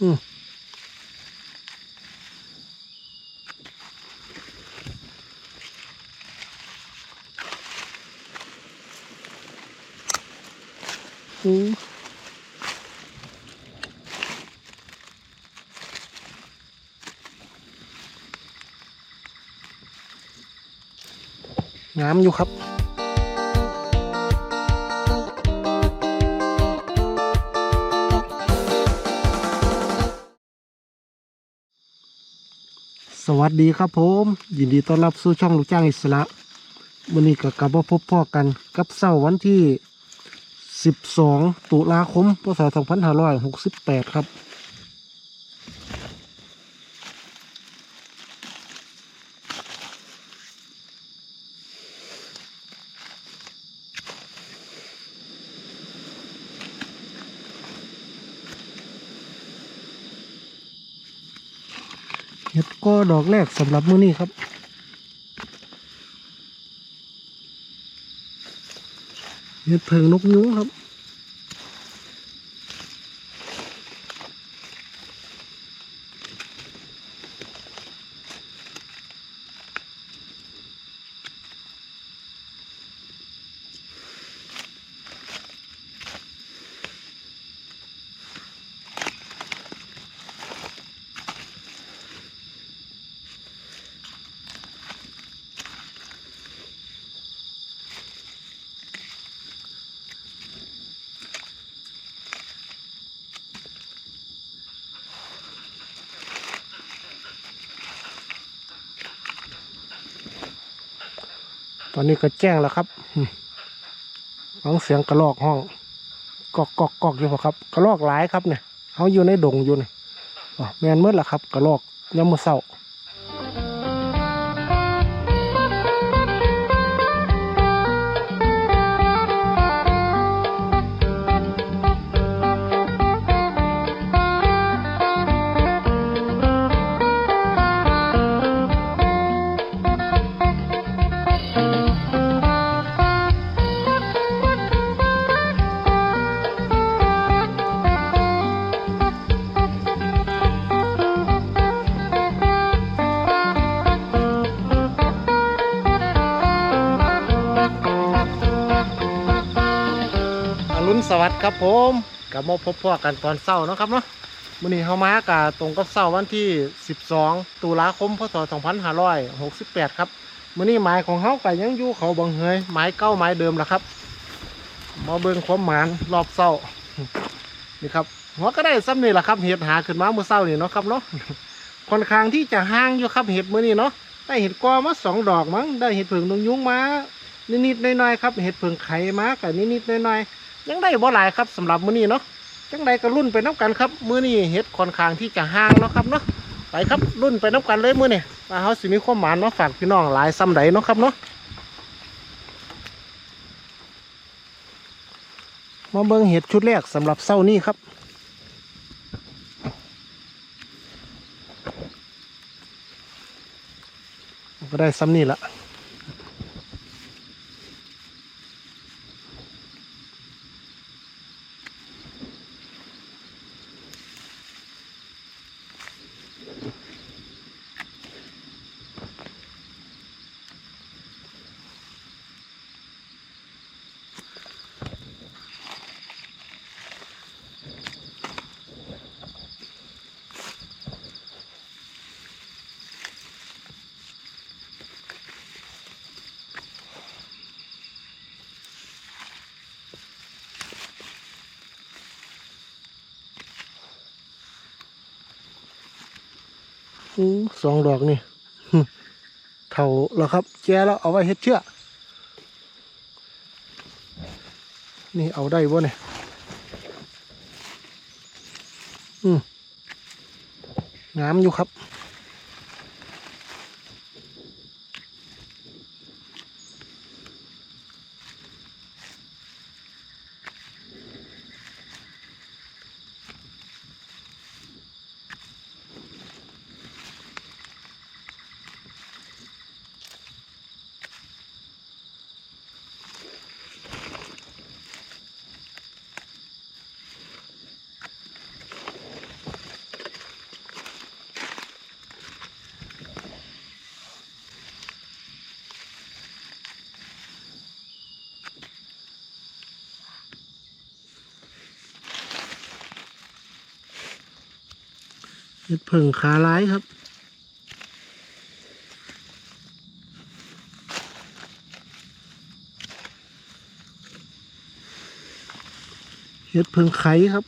อืมอืมงามอยู่ครับ สวัสดีครับผม ยินดีต้อนรับสู่ช่องลูกจ้างอิสระวันนี้ก็กลับมาพบพ่อกันกับเสาร์วันที่ 12 ตุลาคมพศ2568 ครับ เห็ดก็ดอกแรกสำหรับมื้อนี้ครับ เห็ดเพิงนกยุงครับ ตอนนี้ก็แจ้งแล้วครับฟังเสียงกระลอกห้องกอกกอกกอกอยู่พอครับ กระลอกหลายครับเนี่ยเขาอยู่ในดงอยู่เนี่ยแมนเมื่อละครับ กระลอกยามมือเศร้า วัสดิ์ครับผมกับมาพบพ่อกันตอนเช้าเนาะครับเนาะมื้อนี้เฮามากะตรงกับเช้าวันที่ 12 ตุลาคมพศ 2568 ครับมื้อนี้หมายของเฮาก็ยังอยู่เขาบังเฮยหมายเก้าหมายเดิมล่ะครับมาเบิ่งความหมานรอบเช้านี่ครับหัวก็ได้ซ้ำนี่แหละครับเห็ดหาขึ้นมาเมื่อเช้านี่เนาะครับเนาะค่อนข้างที่จะห่างอยู่ครับเห็ดมื้อนี้เนาะได้เห็ดกอมาสองดอกมั้งได้เห็ดผึ่งนงยุ้งมานิดๆหน่อยๆครับเห็ดเพิงไข่มากับนิดๆหน่อยๆ ยังได้บ่หลายครับสำหรับมื้อนี้เนาะจังใดก็รุ่นไปน้กันครับ มื้อนี้เห็ดค่อนข้างที่จะห่างเนาะครับเนาะไปครับรุ่นไปน้กันเลยมื้อนี้ว่าเฮาสิมีความหมานเนาะฝากพี่น้องหลายซ้ำใดเนาะครับเนาะมาเบิ่งเห็ดชุดแรกสำหรับเช้านี้ครับก็ได้ซ้ำนี่ละ สองดอกนี่เท่าแล้วครับ แก่แล้วเอาไว้เฮ็ดเชือกนี่เอาได้บ่เนี่ยอืมงามอยู่ครับ เห็ดเพิ่งขาร้ายครับเห็ดเพิ่งไข่ครับ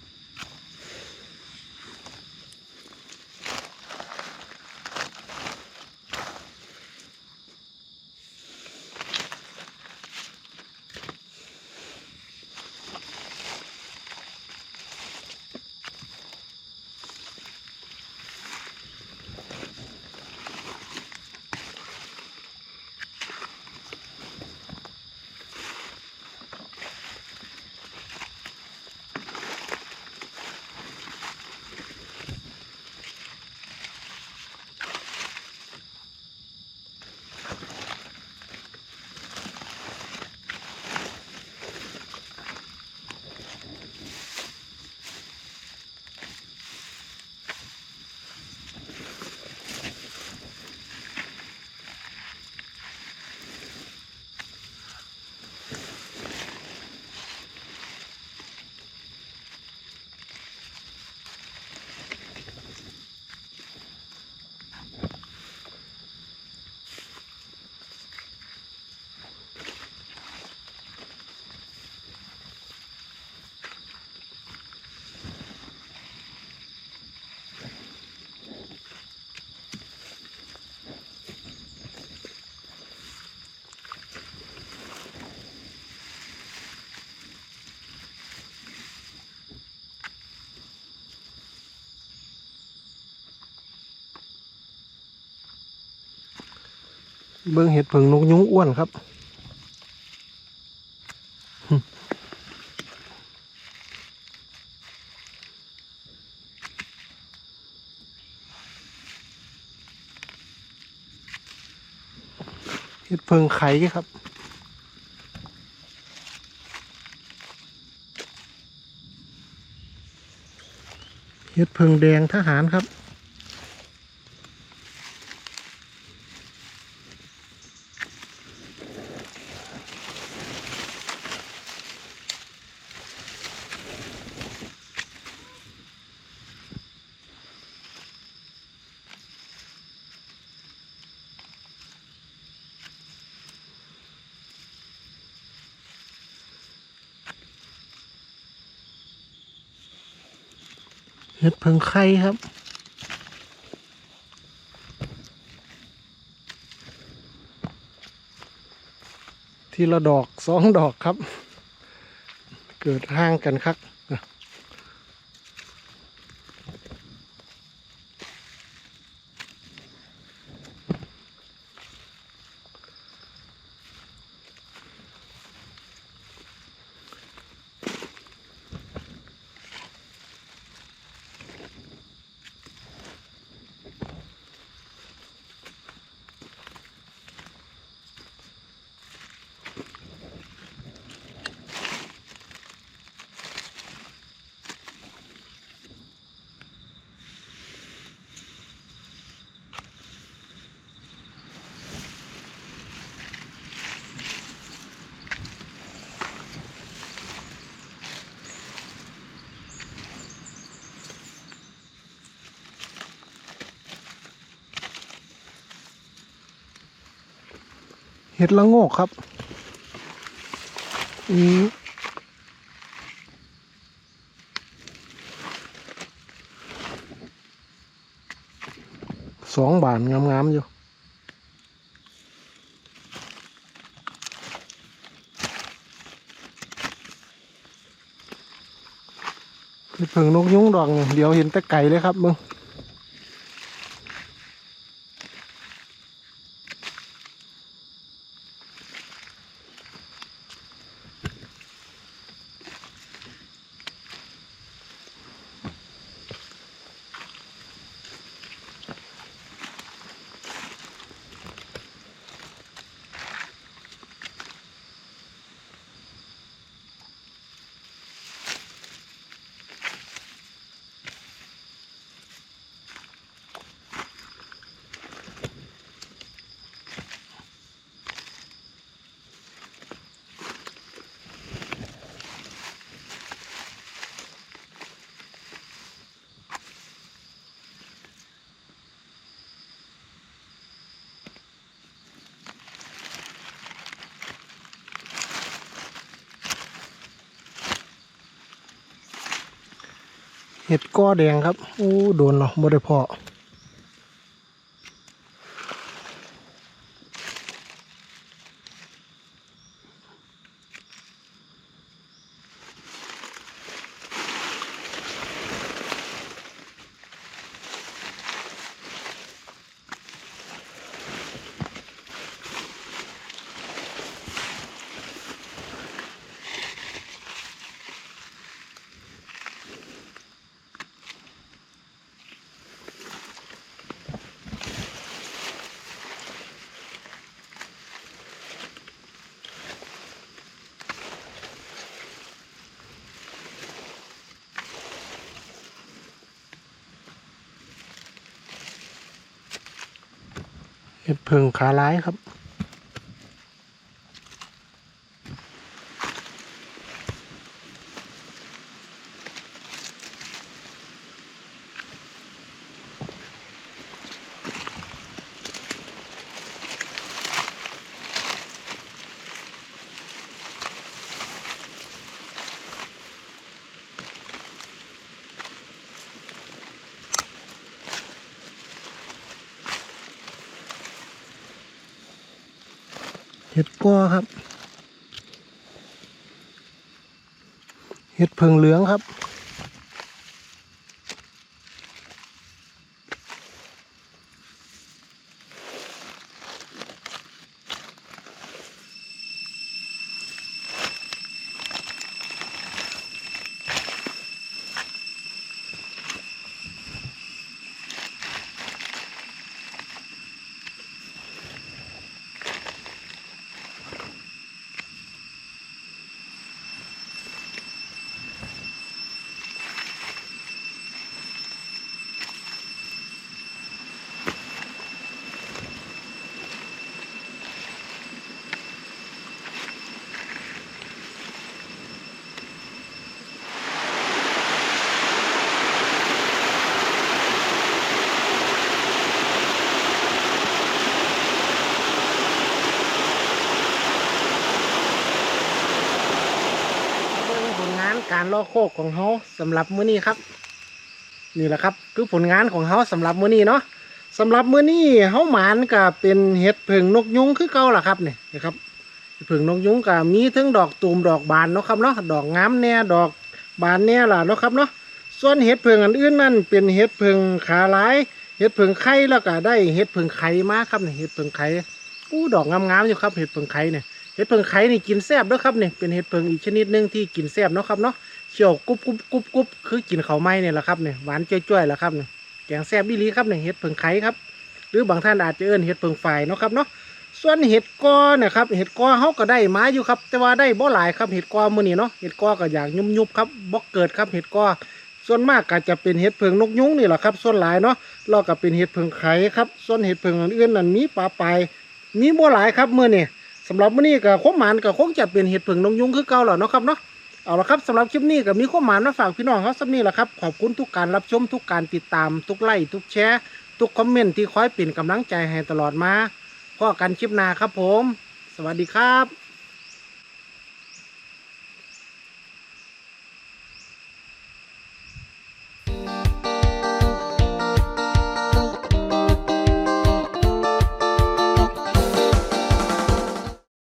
เบิ่งเห็ดเผิงนกยุ้งอ้วนครับ เห็ดเพิงไข่ครับเห็ดเพิงแดงทหารครับ เห็ดเพิงไข่ครับ ทีละดอกสองดอกครับ เกิดห่างกันครับ เห็ดละโงกครับอืมสองบานงามๆอยู่เพิ่งนกยุ้งดอกเนี่ยเดี๋ยวเห็นแต่ไก่เลยครับมึง เห็ดก้อแดงครับ โอ้ โดนเหรอบ่ได้พอ เห็ดเพิงขาร้ายครับ ห็ดก้อครับ เห็ดเพิงเหลืองครับ ล่อโคกของเฮาสำหรับมื้อนี้ครับ นี่แหละครับ คือผลงานของเฮาสำหรับมื้อนี้เนาะสำหรับมื้อนี้เฮาหมานก็เป็นเห็ดเพิงนกยุงคือเก่าล่ะครับนี่นะครับเห็ดเพิงนกยุงก็มีทั้งดอกตูมดอกบานเนาะครับเนาะดอกงามแน่ดอกบานแน่ล่ะเนาะครับเนาะส่วนเห็ดเพิงอันอื่นนั่นเป็นเห็ดเพิงขาหลายเห็ดเพิงไข่แล้วก็ได้เห็ดเพิงไข่มาครับนี่เห็ดเพิงไข่อู้ดอกงามๆอยู่ครับเห็ดเพิงไข่เนี่ยเห็ดเพิงไข่นี่กินแซ่บด้วยครับเนี่ยเป็นเห็ดเพิงอีกชนิดหนึ่งที่กินแซ่บเนาะครับเนาะ เชี่ยวกรุบกรุบกรุบกรุบคือกินเขาไม้เนี่ยแหละครับเนี่ยหวานจ้อยๆแหละครับเนี่ยแกงแซ่บบิลีครับเนี่ยเห็ดเพิงไข่ครับ หรือบางท่านอาจจะเอิ้นเห็ดเพิงไฟเนาะครับเนาะส่วนเห็ดกอเนี่ยครับเห็ดกอเขาก็ได้มาอยู่ครับ แต่ว่าได้บ่หลายครับเห็ดกอมื้อนี้เนาะเห็ดกอก็อย่างยุบๆครับบ่เกิดครับเห็ดกอส่วนมากก็จะเป็นเห็ดเพิงนกยุงนี่แหละครับ ส่วนหลายเนาะเราก็เป็นเห็ดเพิงไข่ครับ ส่วนเห็ดเพิงอื่นๆนั่นมีปลาปลายมีบ่หลายครับมื้อนี้สำหรับมื้อนี้ก็ข้อหมานก็คงจะเป็นเห็ดผึ่งนงยุงคือเก่าแหละเนาะครับเนาะ เอาละครับสำหรับคลิปนี้ก็มีข้อหมานมาฝากพี่น้องเขาสักนี้แหละครับ ขอบคุณทุกการรับชมทุกการติดตาม ทุกไลค์ทุกแชร์ทุกคอมเมนต์ที่คอยเป็นกำลังใจให้ตลอดมาพ่อกันคลิปหน้าครับผม สวัสดีครับ